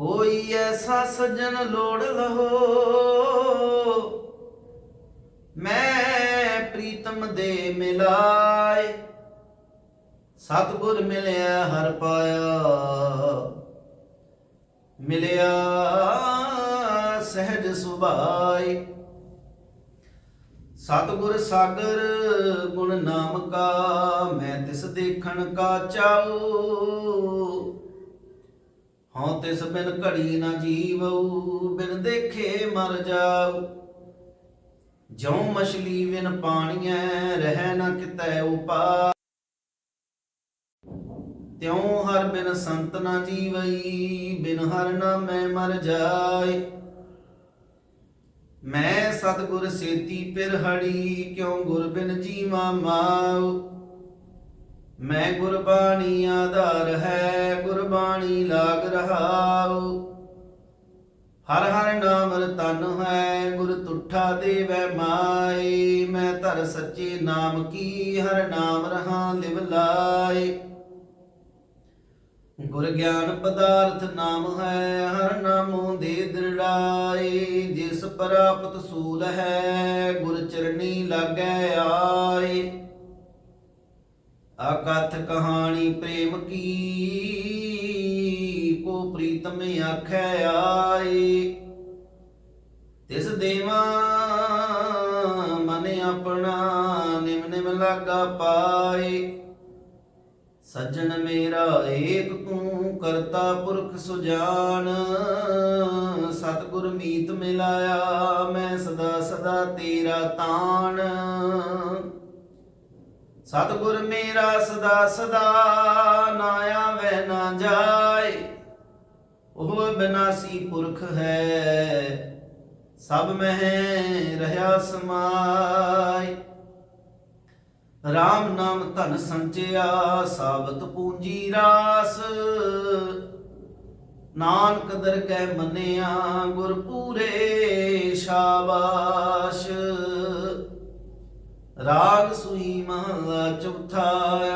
ਕੋਈ ਐਸਾ ਸੱਜਣ ਲੋੜ ਲਹੋ। ਮੈਂ ਪ੍ਰੀਤਮ ਦੇ ਮਿਲਾਏ। ਸਤਿਗੁਰ ਮਿਲਿਆ ਹਰ ਪਾਇਆ। ਮਿਲਿਆ ਸਹਿਜ ਸੁਭਾਈ ਸਤਿਗੁਰ ਸਾਗਰ ਗੁਣ ਨਾਮ ਕਾ, ਮੈਂ ਤਿਸ ਦੇਖਣ ਕਾ ਚਾਉ। ਹਉ ਤਿਸ ਬਿਨ ਘੜੀ ਨਾ ਜੀਵਉ, ਬਿਨ ਦੇਖੇ ਮਰ ਜਾਉ। ਜਿਉ ਮਛਲੀ ਬਿਨ ਪਾਣੀਐ, ਰਹਿ ਨਾ ਕਿਤੈ ਉਪਾ ਤਿਉ ਹਰ ਬਿਨ ਸੰਤ ਨਾ ਜੀਵਈ, ਬਿਨ ਹਰ ਨਾ ਮੈਂ ਮਰ ਜਾਏ। ਮੈਂ ਸਤਿਗੁਰ ਸੇਤੀ ਪਿਰ ਹੜੀ ਕਿਉ ਗੁਰ ਬਿਨ ਜੀਵਾ ਮਾਉ। ਮੈਂ ਗੁਰਬਾਣੀ ਆਧਾਰ ਹੈ, ਗੁਰਬਾਣੀ ਲਾਗ ਰਹਾਉ। ਹਰ ਹਰ ਨਾਮ ਰਤਨ ਹੈ, ਗੁਰ ਤੁਠਾ ਦੇਵੈ ਮਾਈ ਮੈਂ ਧਰ ਸੱਚੇ ਨਾਮ ਕੀ, ਹਰ ਨਾਮ ਰਹਾ ਲਿਵ ਲਾਏ। ਗੁਰ ਗਿਆਨ ਪਦਾਰਥ ਨਾਮ ਹੈ, ਹਰ ਨਾਮੋਂ ਦੇ ਦ੍ਰਿੜਾਏ। ਜਿਸ ਪ੍ਰਾਪਤ ਸੂਲ ਹੈ, ਗੁਰ ਚਰਣੀ ਲਾਗੈ ਆਏ। ਅਕਥ ਕਹਾਣੀ ਪ੍ਰੇਮ ਕੀ? ਕੋ ਪ੍ਰੀਤਮ ਆਖੈ ਆਏ। ਤਿਸ ਦੇਵਾ ਮਨ ਆਪਣਾ ਨਿਮ ਨਿਮ ਲਾਗਾ ਪਾਏ। ਸੱਜਣ ਮੇਰਾ ਏਕ ਤੂੰ ਕਰਤਾ ਪੁਰਖ ਸੁਜਾਨ। ਸਤਿਗੁਰ ਮੀਤ ਮਿਲਾਇਆ ਮੈਂ ਸਦਾ ਸਦਾ ਤੇਰਾ ਤਾਣ। ਸਤਿਗੁਰ ਮੇਰਾ ਸਦਾ ਸਦਾ ਨਾ ਆਵੇ ਨਾ ਜਾਏ। ਉਹ ਬਿਨਾਸੀ ਪੁਰਖ ਹੈ, ਸਭ ਮਹਿ ਰਹਾ ਸਮਾਈ RAM ਨਾਮ ਧਨ ਸੰਚਿਆ, ਸਾਬਤ ਪੂੰਜੀ ਰਾਸ। ਨਾਨਕ ਦਰਗਹਿ ਮੰਨਿਆ, ਗੁਰ ਪੂਰੇ ਸ਼ਾਬਾਸ਼। ਰਾਗ ਸੁਈ ਮਹਲਾ ਚੌਥਾ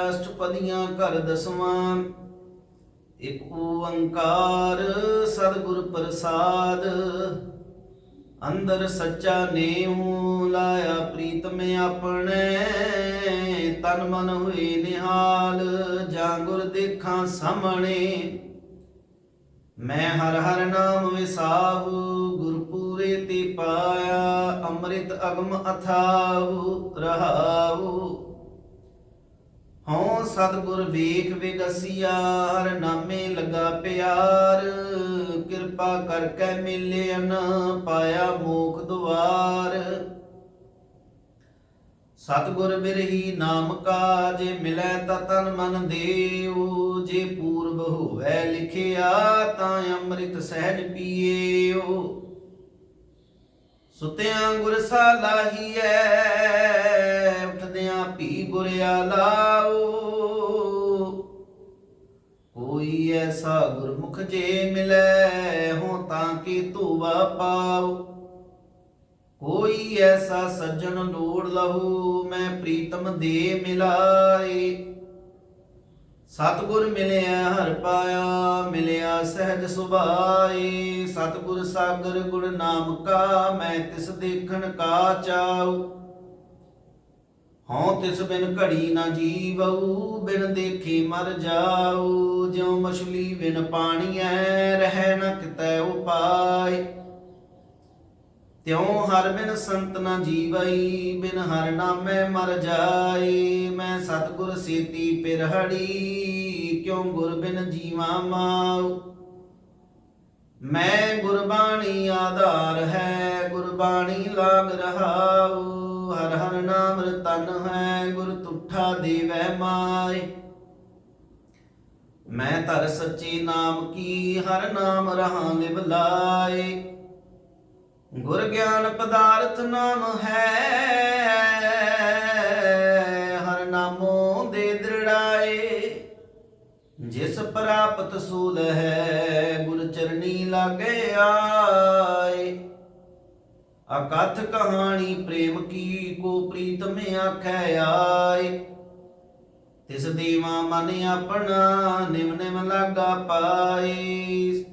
ਅਸ਼ਟਪਦੀਆਂ ਘਰ ਦਸਵਾਂ। ਇੱਕ ਓੰਕਾਰ ਸਤਿਗੁਰ ਪ੍ਰਸਾਦ, ਅੰਦਰ ਸੱਚਾ ਨੇਉ ਲਾਇਆ ਪ੍ਰੀਤਮ ਆਪਣੇ। ਤਨ ਮਨ ਹੋਏ ਨਿਹਾਲ, ਜਾਂ ਗੁਰ ਦੇਖਾਂ ਸਾਹਮਣੇ। ਮੈਂ ਹਰ ਹਰ ਨਾਮ ਵਿਸਾਹੂ ਗੁਰਪੂਰੇ ਤੇ ਪਾਇਆ, ਅੰਮ੍ਰਿਤ ਅਗਮ ਅਥਾਹੂ ਰਹਾਉ। ਹਉ ਸਤਿਗੁਰ ਵੇਖ ਵਿਗਸਿਆ ਹਰ ਨਾਮੇ ਲਗਾ ਪਿਆਰ। ਕਿਰਪਾ ਕਰਕੇ ਮਿਲਿਆਨ ਪਾਇਆ ਮੋਖ ਦੁਆਰ। ਸਤਿਗੁਰ ਬਿਰਹੀ ਨਾਮ ਕਾ ਜੇ ਮਿਲੈ ਤਾ ਤਨ ਮਨ ਦੇਉ। ਜੇ ਪੂਰਬ ਹੋਵੇ ਲਿਖਿਆ, ਤਾਂ ਅੰਮ੍ਰਿਤ ਸਹਿਜ ਪੀਏਓ ਸੁਤਿਆਂ ਗੁਰ ਸਾਲਾਹੀਐ, ਉਠਦਿਆਂ ਪੀ ਗੁਰਿਆ ਲਾਓ। ਕੋਈ ਐਸਾ ਗੁਰਮੁਖ ਜੇ ਮਿਲੈ, ਹੋ ਤਾਂ ਕੀ ਧੂਵਾ ਪਾਓ। ਕੋਈ ਐਸਾ ਸੱਜਣ ਲੋੜ ਲਹੂ, ਮੈਂ ਪ੍ਰੀਤਮ ਦੇ ਮਿਲਾਏ। ਸਤਿਗੁਰ ਮਿਲਿਆ, ਹਰ ਪਾਇਆ ਮਿਲਿਆ ਸਹਿਜ ਸੁਭਾਏ। ਸਤਿਗੁਰ ਸਾਗਰ ਗੁਣ ਨਾਮ ਕਾ, ਮੈਂ ਤਿਸ ਦੇਖਣ ਕਾ ਚਾਉ। ਹਉ ਤਿਸ ਬਿਨ ਘੜੀ ਨਾ ਜੀਵਉ, ਬਿਨ ਦੇਖੇ ਮਰ ਜਾਉ। ਜਿਉ ਮਛਲੀ ਬਿਨ ਪਾਣੀਐ ਰਹਿ ਨ ਕਿਤੈ ਉਪਾਇ ਤਿਉ ਹਰ ਬਿਨ ਸੰਤ ਨ ਜੀਵਈ, ਬਿਨ ਹਰ ਨਾਮੈ ਮਰ ਜਾਏ। ਮੈਂ ਸਤਿਗੁਰ ਸੇਤੀ ਪਿਰਹੜੀ, ਕਿਉ ਗੁਰ ਬਿਨ ਜੀਵਾ ਮਾਉ। ਮੈਂ ਗੁਰਬਾਣੀ ਆਧਾਰ ਹੈ, ਗੁਰਬਾਣੀ ਲਾਗ ਰਹਾਉ। ਹਰ ਹਰ ਨਾਮ ਰਤਨ ਹੈ, ਗੁਰ ਤੁਠਾ ਦੇਵੈ ਮਾਈ ਮੈਂ ਤਰ ਸੱਚੇ ਨਾਮ ਕੀ, ਹਰ ਨਾਮ ਰਹਾ ਲਿਵ ਲਾਏ। ਗੁਰ ਗਿਆਨ ਪਦਾਰਥ ਨਾਮ ਹੈ। ਹਰ ਨਾਮੋ ਦੇ ਦ੍ਰਿੜਾਏ। ਜਿਸ ਪ੍ਰਾਪਤ ਸੂਲ ਹੈ, ਗੁਰ ਚਰਨੀ ਲਾਗੇ ਆਏ। ਅਕਥ ਕਹਾਣੀ ਪ੍ਰੇਮ ਕੀ ਕੋ ਪ੍ਰੀਤਮ ਆਖੈ ਆਏ। ਤਿਸ ਦੀਵਾ ਮਨ ਆਪਣਾ, ਨਿਮ ਨਿਮ ਲਾਗਾ ਪਾਏ।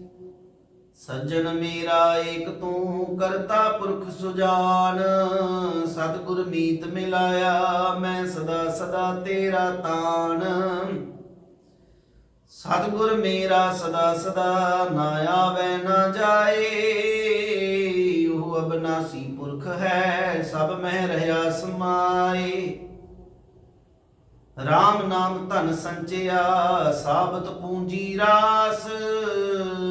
ਸੱਜਣ ਮੇਰਾ ਏਕ ਤੂੰ ਕਰਤਾ ਪੁਰਖ ਸੁਜਾਨ। ਸਤਿਗੁਰ ਮੀਤ ਮਿਲਾਇਆ ਮੈਂ ਸਦਾ ਸਦਾ ਤੇਰਾ ਤਾਣ ਸਤਿਗੁਰ ਮੇਰਾ ਸਦਾ ਸਦਾ ਨਾ ਆਵੇ ਨਾ ਜਾਏ। ਉਹ ਅਬਨਾਸੀ ਪੁਰਖ ਹੈ, ਸਭ ਮਹਿ ਰਹਾ ਸਮਾਏ। RAM ਨਾਮ ਧਨ ਸੰਚਿਆ, ਸਾਬਤ ਪੂੰਜੀ ਰਾਸ।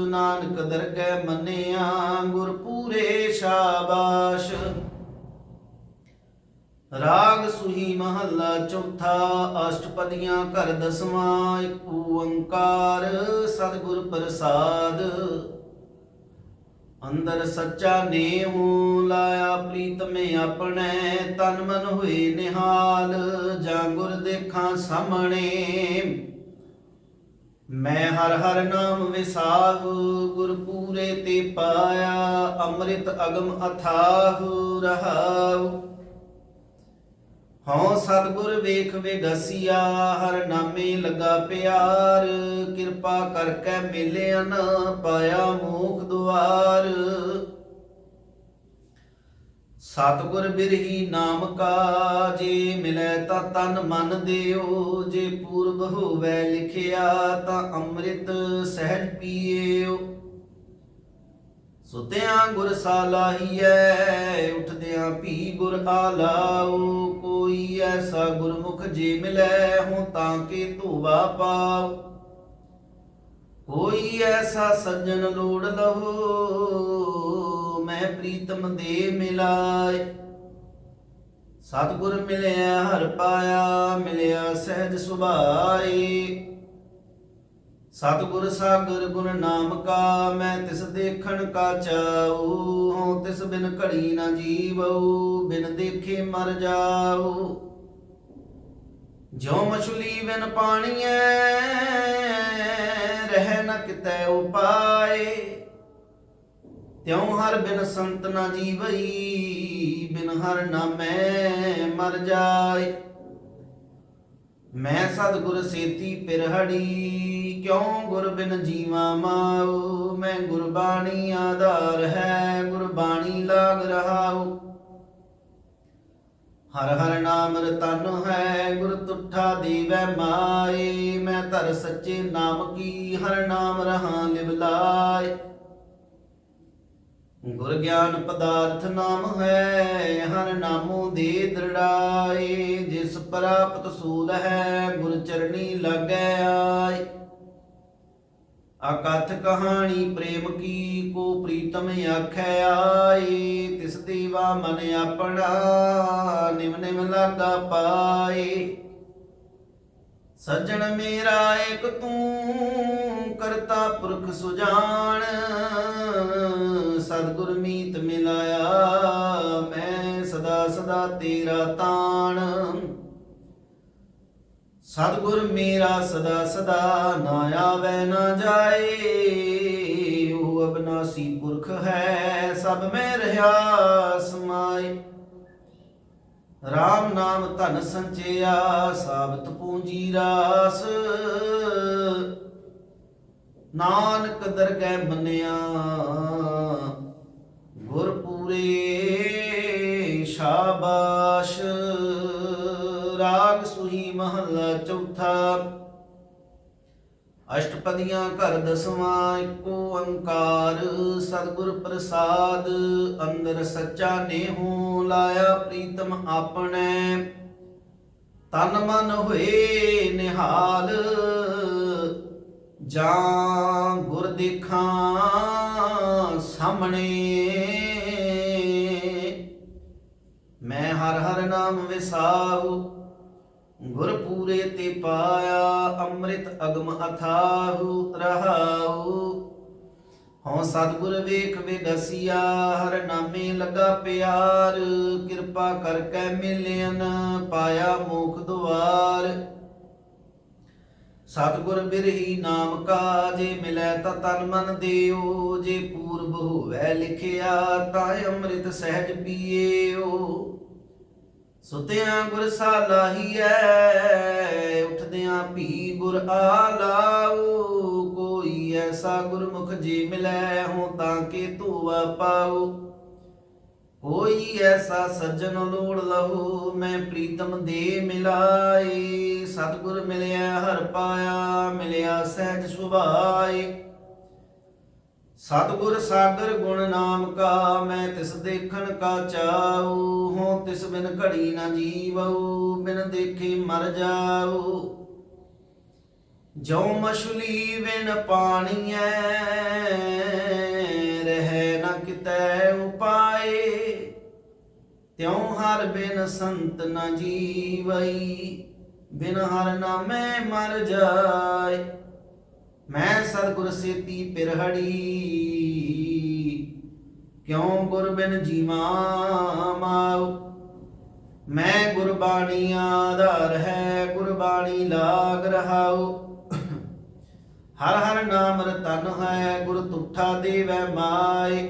ਨਾਨਕ ਦਰਗਹਿ ਮੰਨਿਆ, ਗੁਰ ਪੂਰੇ ਸ਼ਾਬਾਸ਼। ਰਾਗ ਸੁਹੀ ਮਹੱਲਾ ਚੌਥਾ, ਅਸ਼ਟਪਦੀਆਂ ਘਰ ਦਸਵਾਂ, ਇੱਕ ਓੰਕਾਰ, ਸਤਿਗੁਰ ਪ੍ਰਸਾਦ। ਅੰਦਰ ਸੱਚਾ ਨੇਮ ਲਾਇਆ ਪ੍ਰੀਤਮੇ ਆਪਣੇ, ਤਨ ਮਨ ਹੋਏ ਨਿਹਾਲ, ਜਾਂ ਗੁਰ ਦੇਖਾਂ ਸਾਹਮਣੇ। ਮੈਂ ਹਰ ਹਰ ਨਾਮ ਵਿਸਾਹ ਗੁਰ ਪੂਰੇ ਤੇ ਪਾਇਆ, ਅੰਮ੍ਰਿਤ ਅਗਮ ਅਥਾਹ ਰਹਾਉ। ਹਉ ਸਤਿਗੁਰ ਵੇਖ ਵਿਗਸਿਆ, ਹਰ ਨਾਮੇ ਲਗਾ ਪਿਆਰ। ਕਿਰਪਾ ਕਰਕੇ ਮਿਲਿਆ ਨ ਪਾਇਆ ਮੋਖ ਦੁਆਰ। ਸਤਿਗੁਰ ਬਿਰਹੀ ਨਾਮ ਕਾ, ਜੇ ਮਿਲੈ ਤਾਂ ਤਨ ਮਨ ਦਿਓ। ਜੇ ਪੂਰਬ ਹੋਵੇ ਲਿਖਿਆ ਤਾਂ ਅੰਮ੍ਰਿਤ ਸਹਿਜ ਪੀਏਓ। ਸੁਤਿਆਂ ਗੁਰ ਸਾਲਾਹੀਐ, ਉਠਦਿਆਂ ਪੀ ਗੁਰ ਆਲਾਉ। ਕੋਈ ਐਸਾ ਗੁਰਮੁਖ ਜੇ ਮਿਲੈ, ਹੋ ਤਾਂ ਕੇ ਧੋਵਾ ਪਾਉ। ਕੋਈ ਐਸਾ ਸੱਜਣ ਲੋੜ ਲਹੋ, ਮੈਂ ਪ੍ਰੀਤਮ ਦੇ ਮਿਲਾਏ। ਸਤਿਗੁਰ ਮਿਲਿਆ, ਹਰ ਪਾਇਆ, ਮਿਲਿਆ ਸਹਿਜ ਸੁਭਾਏ। ਸਤਿਗੁਰ ਸਾਗਰ ਗੁਰ ਨਾਮ ਕਾ, ਮੈਂ ਤਿਸ ਦੇਖਣ ਕਾ ਚਾਉ, ਹਉ ਤਿਸ ਬਿਨ ਘੜੀ ਨਾ ਜੀਵਉ, ਬਿਨ ਦੇਖੇ ਮਰ ਜਾਉ। ਜੋ ਮਛਲੀ ਬਿਨ ਪਾਣੀਐ, ਰਹਿ ਨ ਕਿਤੈ ਉਪਾਏ। ਤਿਉ ਹਰ ਬਿਨ ਸੰਤ ਨਾ ਜੀਵਈ, ਬਿਨ ਹਰ ਨਾਮੈ ਮਰ ਜਾਏ। ਮੈਂ ਸਤਿਗੁਰ ਸੇਤੀ ਪਿਰਹੜੀ ਕਿਉਂ ਗੁਰ ਬਿਨ ਜੀਵਾ ਮਾਉ? ਮੈਂ ਗੁਰਬਾਣੀ ਆਧਾਰ ਹੈ, ਗੁਰਬਾਣੀ ਲਾਗ ਰਹਾਉ। ਹਰ ਹਰ ਨਾਮ ਰਤਨ ਹੈ, ਗੁਰ ਤੁਠਾ ਦੇਵੈ ਮਾਏ। ਮੈਂ ਧਰ ਸੱਚੇ ਨਾਮ ਕੀ, ਹਰ ਨਾਮ ਰਹਾ ਲਿਵ ਲਾਏ। ਗੁਰ ਗਿਆਨ ਪਦਾਰਥ ਨਾਮ ਹੈ, ਹਰ ਨਾਮੋ ਦੇ ਦ੍ਰਿੜਾਏ। ਜਿਸ ਪ੍ਰਾਪਤ ਸੂਲ ਹੈ, ਗੁਰ ਚਰਣੀ ਲੱਗੈ ਆਏ। ਅਕਥ ਕਹਾਣੀ ਪ੍ਰੇਮ ਕੀ ਕੋ ਪ੍ਰੀਤਮ ਆਖੈ ਆਏ, ਤਿਸ ਦੇਵਾ ਮਨ ਆਪਣਾ, ਨਿਮ ਨਿਮ ਲਾਗਾ ਪਾਏ। ਸੱਜਣ ਮੇਰਾ ਇੱਕ ਤੂੰ, ਕਰਤਾ ਪੁਰਖ ਸੁਜਾਨ, ਸਤਿਗੁਰ ਮੀਤ ਮਿਲਾਇਆ, ਮੈਂ ਸਦਾ ਸਦਾ ਤੇਰਾ ਤਾਣ। ਸਤਿਗੁਰ ਮੇਰਾ ਸਦਾ ਸਦਾ ਨਾ ਆਵੇ, ਨਾ ਜਾਏ। ਉਹ ਅਬਨਾਸੀ ਪੁਰਖ ਹੈ, ਸਭ ਮੈਂ ਰਹਾ ਸਮਾਏ। RAM ਨਾਮ ਧਨ ਸੰਚਿਆ, ਸਾਬਤ ਪੂੰਜੀ ਰਾਸ। ਨਾਨਕ ਦਰਗਹਿ ਮੰਨਿਆ ਗੁਰ ਪੂਰੇ ਸ਼ਾਬਾਸ਼। ਰਾਗ ਸੁਹੀ ਮਹੱਲਾ ਚੌਥਾ। ਅਸ਼ਟਪਦੀਆਂ ਘਰ ਦਸਵਾਂ, ਇੱਕ ਓੰਕਾਰ ਸਤਿਗੁਰ ਪ੍ਰਸਾਦ, ਅੰਦਰ ਸੱਚਾ ਨੇਹੂ ਲਾਇਆ ਪ੍ਰੀਤਮ ਆਪਣੇ। ਤਨ ਮਨ ਹੋਏ ਨਿਹਾਲ, ਜਾਂ ਗੁਰ ਦੇਖਾਂ ਸਾਹਮਣੇ। ਮੈਂ ਹਰ ਹਰ ਨਾਮ ਵਿਸਾਉ ਗੁਰ ਪੂਰੇ ਤੇ ਪਾਇਆ, ਅੰਮ੍ਰਿਤ ਅਗਮ ਅਥਾਹੁ ਰਹਾਉ। ਹਉ ਸਤਿਗੁਰ ਵੇਖ ਵਿਗਸਿਆ ਹਰ ਨਾਮੇ ਲਗਾ ਪਿਆਰ। ਕਿਰਪਾ ਕਰਕੇ ਮਿਲਿਆਨ ਪਾਇਆ ਮੋਖ ਦੁਆਰ। ਸਤਿਗੁਰ ਬਿਰਹੀ ਨਾਮ ਕਾ, ਜੇ ਮਿਲੈ ਤਾਂ ਤਨ ਮਨ ਦਿਓ। ਜੇ ਪੂਰਬ ਹੋਵੇ ਲਿਖਿਆ, ਤਾਂ ਅੰਮ੍ਰਿਤ ਸਹਿਜ ਪੀਏਓ। ਸੁਤਿਆਂ ਗੁਰ ਸਾਲਾਹੀਐ, ਉਠਦਿਆਂ ਭੀ ਗੁਰ ਆਲਾਉ ਕੋਈ ਕੋਈ ਐਸਾ ਗੁਰਮੁਖ ਜੀ ਮਿਲੈ ਹੋ ਤਾਂ ਕੇ ਧੂਆ ਪਾਉ ਕੋਈ ਐਸਾ ਸੱਜਣ ਲੋੜ ਲਹੂ, ਮੈਂ ਪ੍ਰੀਤਮ ਦੇ ਮਿਲਾਏ। ਸਤਿਗੁਰ ਮਿਲਿਆ ਹਰ ਪਾਇਆ, ਮਿਲਿਆ ਸਹਿਜ ਸੁਭਾਏ। ਸਤਿਗੁਰ ਸਾਗਰ ਗੁਣ ਨਾਮ ਕਾ, ਮੈਂ ਤਿਸ ਦੇਖਣ ਕਾ ਚਾਉ ਹੋ ਤਿਸ ਬਿਨ ਘੜੀ ਨਾ ਜੀਵਉ, ਬਿਨ ਦੇਖੇ ਮਰ ਜਾਉ। ਜੋ ਮਛਲੀ ਬਿਨ ਪਾਣੀਐ, ਰਹਿ ਨ ਕਿਤੈ ਉਪਾਏ, ਤਿਉ ਹਰ ਬਿਨ ਸੰਤ ਨ ਜੀਵਈ, ਬਿਨ ਹਰ ਨਾਮੈ ਮਰ ਜਾਏ। ਮੈਂ ਸਤਿਗੁਰ ਸੇਤੀ ਪਿਰਹੜੀ, ਕਿਉ ਗੁਰ ਬਿਨ ਜੀਵਾ ਮਾਉ? ਮੈਂ ਗੁਰਬਾਣੀ ਆਧਾਰ ਹੈ ਗੁਰਬਾਣੀ ਲਾਗ ਰਹਾਉ। ਹਰ ਹਰ ਨਾਮ ਰਤਨ ਹੈ, ਗੁਰ ਤੁਠਾ ਦੇਵੈ ਮਾਏ।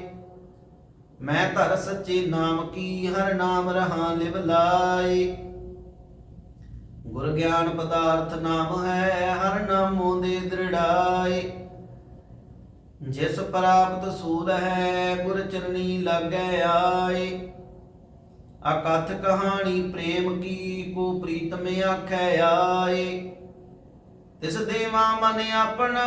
ਮੈਂ ਧਰ ਸੱਚੇ ਨਾਮ ਕੀ, ਹਰ ਨਾਮ ਰਹਾ ਲਿਵ ਲਾਏ। ਗੁਰ ਗਿਆਨ ਪਦਾਰਥ ਨਾਮ ਹੈ, ਹਰ ਨਾਮੋਂ ਦੇ ਦ੍ਰਿੜਾਏ ਜਿਸ ਪ੍ਰਾਪਤ ਸੂਲ ਹੈ, ਗੁਰ ਚਰਨੀ ਲਾਗੈ ਆਏ ਅਕਥ ਕਹਾਣੀ ਪ੍ਰੇਮ ਕੀ, ਕੋ ਪ੍ਰੀਤਮ ਆਖੈ ਆਏ ਤਿਸ ਦੇਵਾ ਮਨ ਆਪਣਾ,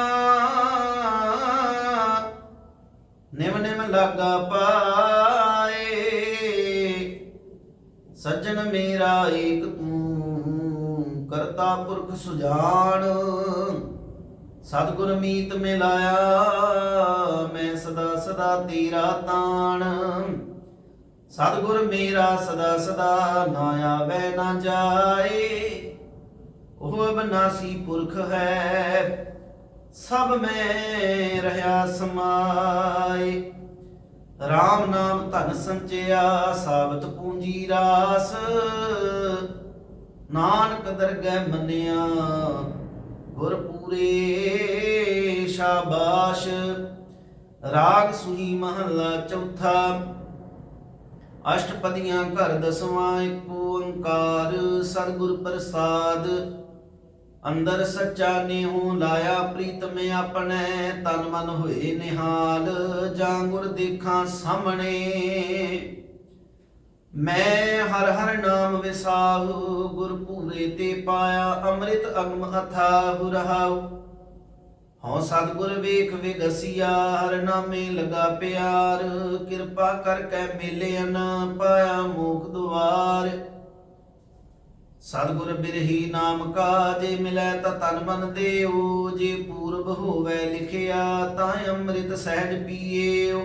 ਨਿਮ ਨਿਮ ਲਾਗਾ ਪਾਏ। ਸੱਜਣ ਮੇਰਾ ਏਕ ਤੂੰ ਕਰਤਾ ਪੁਰਖ ਸੁਜਾਨ। ਸਤਿਗੁਰ ਮੀਤ ਮਿਲਾਇਆ, ਮੈਂ ਸਦਾ ਸਦਾ ਤੇਰਾ ਤਾਣ। ਸਤਿਗੁਰ ਮੇਰਾ ਸਦਾ ਸਦਾ ਨਾ ਆਵੇ ਨਾ ਜਾਏ। ਉਹ ਅਬਨਾਸੀ ਪੁਰਖ ਹੈ, ਸਭ ਮੈਂ ਰਹਾ ਸਮਾਏ। RAM ਨਾਮ ਧਨ ਸੰਚਿਆ, ਸਾਬਤ ਪੂੰਜੀ ਰਾਸ। ਨਾਨਕ ਦਰਗਹਿ ਮੰਨਿਆ ਗੁਰ ਪੂਰੇ ਸ਼ਾਬਾਸ਼। ਰਾਗ ਸੁਹੀ ਮਹੱਲਾ ਚੌਥਾ, ਅਸ਼ਟਪਦੀਆਂ ਘਰ ਦਸਵਾਂ, ਇੱਕ ਓੰਕਾਰ ਸਤਿਗੁਰ ਪ੍ਰਸਾਦ। ਅੰਦਰ ਸੱਚਾ ਨੇਹੂ ਲਾਇਆ ਪ੍ਰੀਤਮ ਆਪਣੇ, ਤਨ ਮਨ ਹੋਏ ਨਿਹਾਲ। ਜਾਂ ਗੁਰ ਦੇਖਾਂ ਸਾਹਮਣੇ ਮੈਂ ਹਰ ਹਰ ਨਾਮ ਵਿਸਾਹੂ ਗੁਰ ਪੂਰੇ ਤੇ ਪਾਇਆ ਅੰਮ੍ਰਿਤ ਅਗਮ ਅਥਾਹੁ ਰਹਾਉ। ਹਉ ਸਤਿਗੁਰ ਵੇਖ ਵਿਗਸਿਆ, ਹਰ ਨਾਮੇ ਲਗਾ ਪਿਆਰ। ਕਿਰਪਾ ਕਰਕੇ ਮਿਲਿਆਨ ਪਾਇਆ ਮੂਖ ਦੁਆਰ। ਸਤਿਗੁਰ ਬਿਰਹੀ ਨਾਮ ਕਾ, ਜੇ ਮਿਲੈ ਤਾ ਤਨ ਮਨ ਦੇਉ ਜੇ ਪੂਰਬ ਹੋਵੇ ਲਿਖਿਆ, ਤਾਂ ਅੰਮ੍ਰਿਤ ਸਹਿਜ ਪੀਏਉ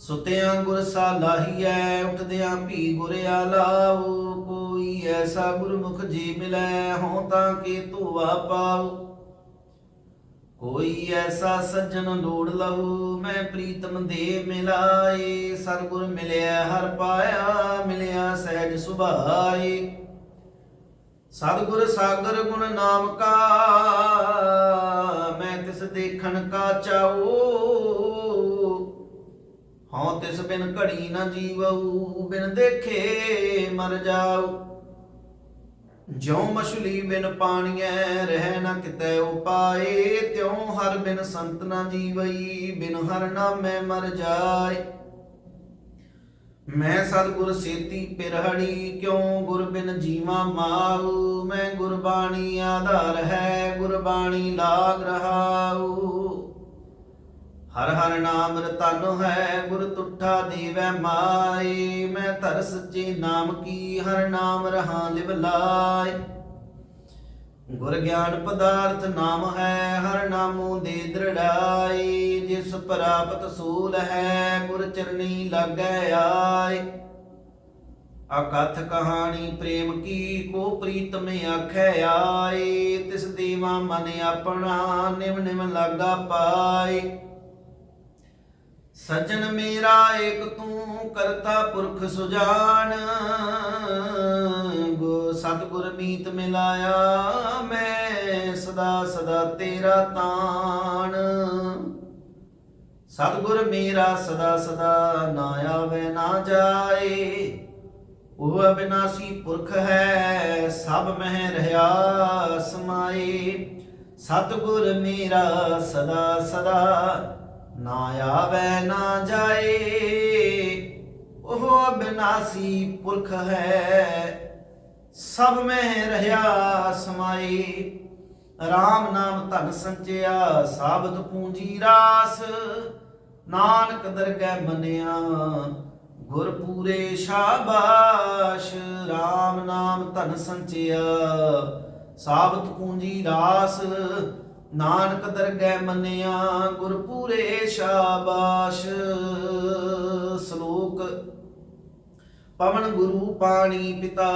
ਸੁਤਿਆਂ ਗੁਰ ਸਾਲਾਹੀਐ ਉਠਦਿਆਂ ਭੀ ਗੁਰ ਆਲਾਉ ਕੋਈ ਐਸਾ ਗੁਰਮੁਖ ਜੀ ਮਿਲੈ, ਹਉ ਤਾਂ ਕੇ ਧੂਆ ਪਾਉ ਕੋਈ ਐਸਾ ਸੱਜਣ ਲੋੜ ਲਹੂ, ਮੈਂ ਪ੍ਰੀਤਮ ਦੇ ਮਿਲਾਏ। ਸਤਿਗੁਰ ਮਿਲਿਆ, ਹਰ ਪਾਇਆ, ਮਿਲਿਆ ਸਹਿਜ ਸੁਭਾਏ। ਸਤਿਗੁਰ ਸਾਗਰ ਗੁਣ ਨਾਮ ਕਾ ਮੈਂ ਤਿਸ ਦੇਖਣ ਕਾ ਚਾਉ ਹਉ ਤਿਸ ਬਿਨ ਘੜੀ ਨਾ ਜੀਵਉ, ਬਿਨ ਦੇਖੇ ਮਰ ਜਾਉ। ਜਿਉ ਮਛਲੀ ਬਿਨ ਪਾਣੀਐ, ਰਹਿ ਨਾ ਕਿਤੈ ਉਪਾਏ। ਤਿਉ ਹਰ ਬਿਨ ਸੰਤ ਨਾ ਜੀਵਈ, ਬਿਨ ਹਰ ਨਾਮੈ ਮਰ ਜਾਏ। ਮੈਂ ਸਤਿਗੁਰ ਸੇਤੀ ਪਿਰਹੜੀ, ਕਿਉ ਗੁਰ ਬਿਨ ਜੀਵਾ ਮਾਉ। ਮੈਂ ਗੁਰਬਾਣੀ ਆਧਾਰ ਹੈ, ਗੁਰਬਾਣੀ ਲਾਗ ਰਹਾਉ। ਹਰ ਹਰ ਨਾਮ ਰਤਨ ਹੈ, ਗੁਰ ਤੁਠਾ ਦੇਵੈ ਮਾਈ। ਮੈਂ ਧਰ ਸੱਚੇ ਨਾਮ ਕੀ, ਹਰ ਨਾਮ ਰਹਾ ਲਿਵ ਲਾਇ ਗੁਰ ਗਿਆਨ ਪਦਾਰਥ ਨਾਮ ਹੈ, ਹਰ ਨਾਮੋ ਦੇ ਦ੍ਰਿੜਾਈ। ਜਿਸ ਪ੍ਰਾਪਤ ਸੂਲ ਹੈ, ਗੁਰ ਚਰਨੀ ਲਾਗੈ ਆਏ ਅਕਥ ਕਹਾਣੀ ਪ੍ਰੇਮ ਕੀ, ਕੋ ਪ੍ਰੀਤਮ ਆਖੈ ਆਏ ਤਿਸ ਦੇਵਾ ਮਨ ਆਪਣਾ ਨਿਮ ਨਿਮ ਲਾਗਾ ਪਾਏ ਸਜਣ ਮੇਰਾ ਏਕ ਤੂੰ ਕਰਤਾ ਪੁਰਖ ਸੁਜਾਨ। ਗੋ ਸਤਿਗੁਰ ਮੀਤ ਮਿਲਾਇਆ, ਮੈਂ ਸਦਾ ਸਦਾ ਤੇਰਾ ਤਾਣ। ਸਤਿਗੁਰ ਮੇਰਾ ਸਦਾ ਸਦਾ ਨਾ ਆਵੇ ਨਾ ਜਾਏ, ਉਹ ਅਬਿਨਾਸੀ ਪੁਰਖ ਹੈ, ਸਭ ਮਹਿ ਰਹਾ ਸਮਾਏ। ਸਤਿਗੁਰ ਮੇਰਾ ਸਦਾ ਸਦਾ ਨਾ ਆਵੇ, ਨਾ ਜਾਏ। ਉਹ ਅਬਿਨਾਸੀ ਪੁਰਖ ਹੈ। ਸਭ ਮੈਂ ਰਹਾ ਸਮਾਈ RAM ਨਾਮ ਧਨ ਸੰਚਿਆ, ਸਾਬਤ ਪੂੰਜੀ ਰਾਸ। ਨਾਨਕ ਦਰਗਹਿ ਮੰਨਿਆ ਗੁਰ ਪੂਰੇ ਸ਼ਾਬਾਸ਼। RAM ਨਾਮ ਧਨ ਸੰਚਿਆ, ਸਾਬਤ ਪੂੰਜੀ ਰਾਸ। ਨਾਨਕ ਦਰਗਹਿ ਮੰਨਿਆ ਗੁਰ ਪੂਰੇ ਸ਼ਾਬਾਸ਼। ਸ਼ਲੋਕ, ਪਵਨ ਗੁਰੂ ਪਾਣੀ ਪਿਤਾ,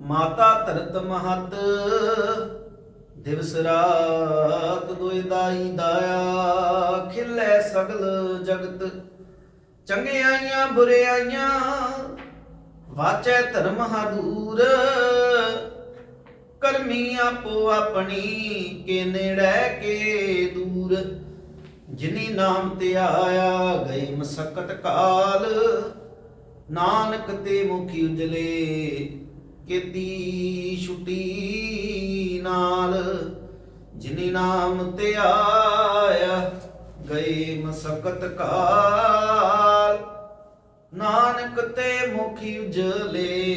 ਮਾਤਾ ਧਰਤ ਮਹਤ, ਦਿਵਸ ਰਾਤ ਦੁਇ ਦਾਈ ਦਾਇਆ, ਖਿਲੇ ਸਗਲ ਜਗਤ ਚੰਗਿਆਈਆਂ ਬੁਰਿਆਈਆਂ ਵਾਚੈ ਧਰਮ ਹਦੂਰ ਕਰਮੀ ਆਪੋ ਆਪਣੀ ਕੇ ਨੇੜੇ ਕੇ ਦੂਰ। ਜਿਨੀ ਨਾਮ ਤੇ ਆਇਆ ਗਈ ਮਸਕਤ ਕਾਲ। ਨਾਨਕ ਤੇ ਮੁਖੀ ਉਜਲੇ ਕੀਤੀ ਛੁਟੀ ਨਾਲ। ਜਿਨੀ ਨਾਮ ਤੇ ਆਇਆ ਗਏ ਮਸਕਤ ਕਾਲ। ਨਾਨਕ ਤੇ ਮੁਖੀ ਉਜਲੇ